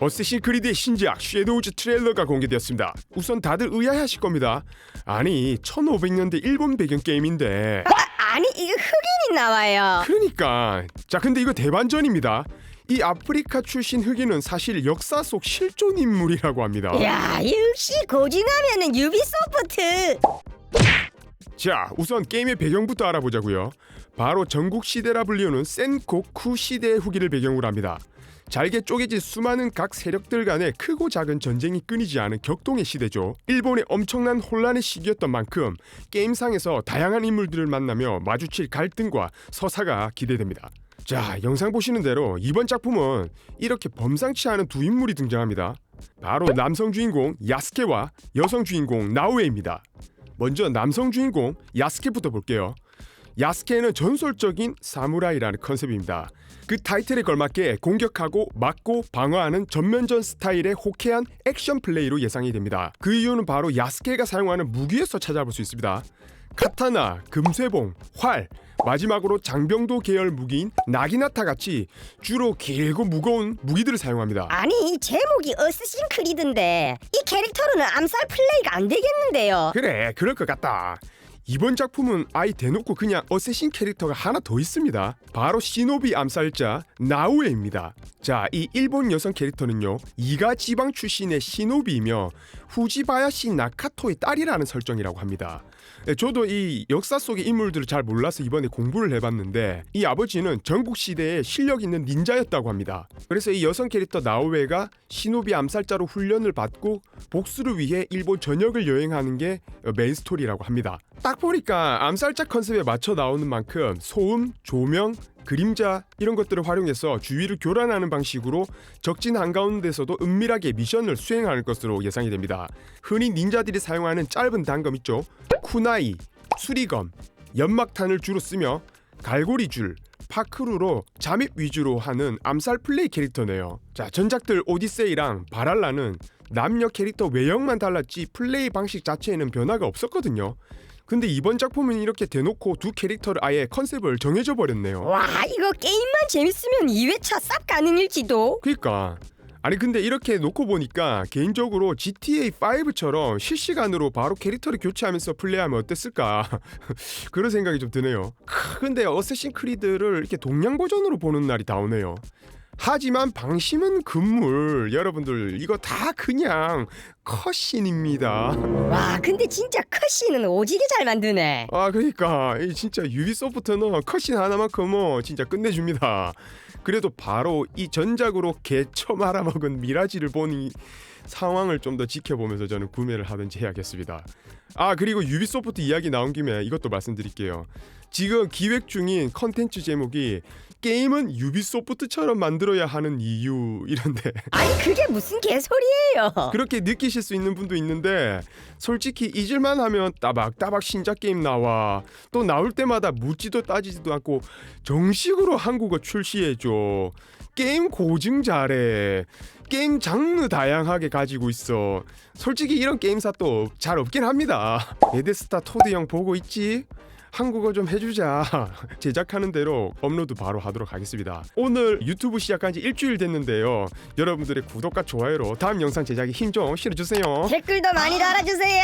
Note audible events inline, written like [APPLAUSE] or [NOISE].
어쌔신 크리드의 신작 섀도우즈 트레일러가 공개되었습니다. 우선 다들 의아해하실 겁니다. 아니 1500년대 일본 배경 게임인데 아니 이거 흑인이 나와요. 그러니까 자 근데 이거 대반전입니다. 이 아프리카 출신 흑인은 사실 역사 속 실존 인물이라고 합니다. 야 역시 고증하면은 유비소프트. 자, 우선 게임의 배경부터 알아보자고요. 바로 전국 시대라 불리우는 센고쿠 시대의 후기를 배경으로 합니다. 잘게 쪼개진 수많은 각 세력들 간의 크고 작은 전쟁이 끊이지 않은 격동의 시대죠. 일본의 엄청난 혼란의 시기였던 만큼 게임상에서 다양한 인물들을 만나며 마주칠 갈등과 서사가 기대됩니다. 자, 영상 보시는 대로 이번 작품은 이렇게 범상치 않은 두 인물이 등장합니다. 바로 남성 주인공 야스케와 여성 주인공 나우에입니다. 먼저 남성 주인공 야스케부터 볼게요. 야스케는 전설적인 사무라이라는 컨셉입니다. 그 타이틀에 걸맞게 공격하고 막고 방어하는 전면전 스타일의 호쾌한 액션 플레이로 예상이 됩니다. 그 이유는 바로 야스케가 사용하는 무기에서 찾아볼 수 있습니다. 카타나, 금쇠봉, 활, 마지막으로 장병도 계열 무기인 나기나타 같이 주로 길고 무거운 무기들을 사용합니다. 아니 제목이 어스신 크리드인데 이 캐릭터로는 암살 플레이가 안 되겠는데요. 그래 그럴 것 같다 이번 작품은 아예 대놓고 그냥 어쌔신 캐릭터가 하나 더 있습니다 바로 시노비 암살자 나우에입니다 자 이 일본 여성 캐릭터는요 이가 지방 출신의 시노비이며 후지바야시 나카토의 딸이라는 설정이라고 합니다 네, 저도 이 역사 속의 인물들을 잘 몰라서 이번에 공부를 해봤는데 이 아버지는 전국 시대에 실력 있는 닌자였다고 합니다. 그래서 이 여성 캐릭터 나오웨가 시노비 암살자로 훈련을 받고 복수를 위해 일본 전역을 여행하는 게 메인 스토리라고 합니다. 딱 보니까 암살자 컨셉에 맞춰 나오는 만큼 소음, 조명, 그림자 이런 것들을 활용해서 주위를 교란하는 방식으로 적진 한가운데서도 은밀하게 미션을 수행하는 것으로 예상이 됩니다. 흔히 닌자들이 사용하는 짧은 단검 있죠. 쿠나이, 수리검, 연막탄을 주로 쓰며 갈고리줄, 파크루로 잠입 위주로 하는 암살 플레이 캐릭터네요. 자, 전작들 오디세이랑 바랄라는 남녀 캐릭터 외형만 달랐지 플레이 방식 자체에는 변화가 없었거든요. 근데 이번 작품은 이렇게 대놓고 두 캐릭터를 아예 컨셉을 정해져 버렸네요. 와 이거 게임만 재밌으면 2회차 쌉 가능일지도. 그니까 아니 근데 이렇게 놓고 보니까 개인적으로 GTA 5처럼 실시간으로 바로 캐릭터를 교체하면서 플레이하면 어땠을까 [LAUGHS] 그런 생각이 좀 드네요. 크, 근데 어쌔신 크리드를 이렇게 동양 버전으로 보는 날이 다 오네요. 하지만 방심은 금물 여러분들 이거 다 그냥 컷신입니다. 와 근데 진짜 컷신은 오지게 잘 만드네. 아 그러니까 이 진짜 유비소프트는 컷신 하나만큼은 진짜 끝내줍니다. 그래도 바로 이 전작으로 개처 말아먹은 미라지를 보니 상황을 좀 더 지켜보면서 저는 구매를 하든지 해야겠습니다. 아 그리고 유비소프트 이야기 나온 김에 이것도 말씀드릴게요. 지금 기획 중인 컨텐츠 제목이 게임은 유비소프트처럼 만들어야 하는 이유 이런데 [LAUGHS] 아니 그게 무슨 개소리예요. 그렇게 느끼실 수 있는 분도 있는데 솔직히 잊을만 하면 따박따박 신작 게임 나와 또 나올 때마다 묻지도 따지지도 않고 정식으로 한국어 출시해줘 게임 고증 잘해 게임 장르 다양하게 가지고 있어. 솔직히 이런 게임사 또 잘 없긴 합니다. 베데스타 토드 형 보고 있지? 한국어 좀 해주자. [LAUGHS] 제작하는 대로 업로드 바로 하도록 하겠습니다. 오늘 유튜브 시작한 지 일주일 됐는데요. 여러분들의 구독과 좋아요로 다음 영상 제작에 힘 좀 실어주세요. 댓글도 많이 달아주세요.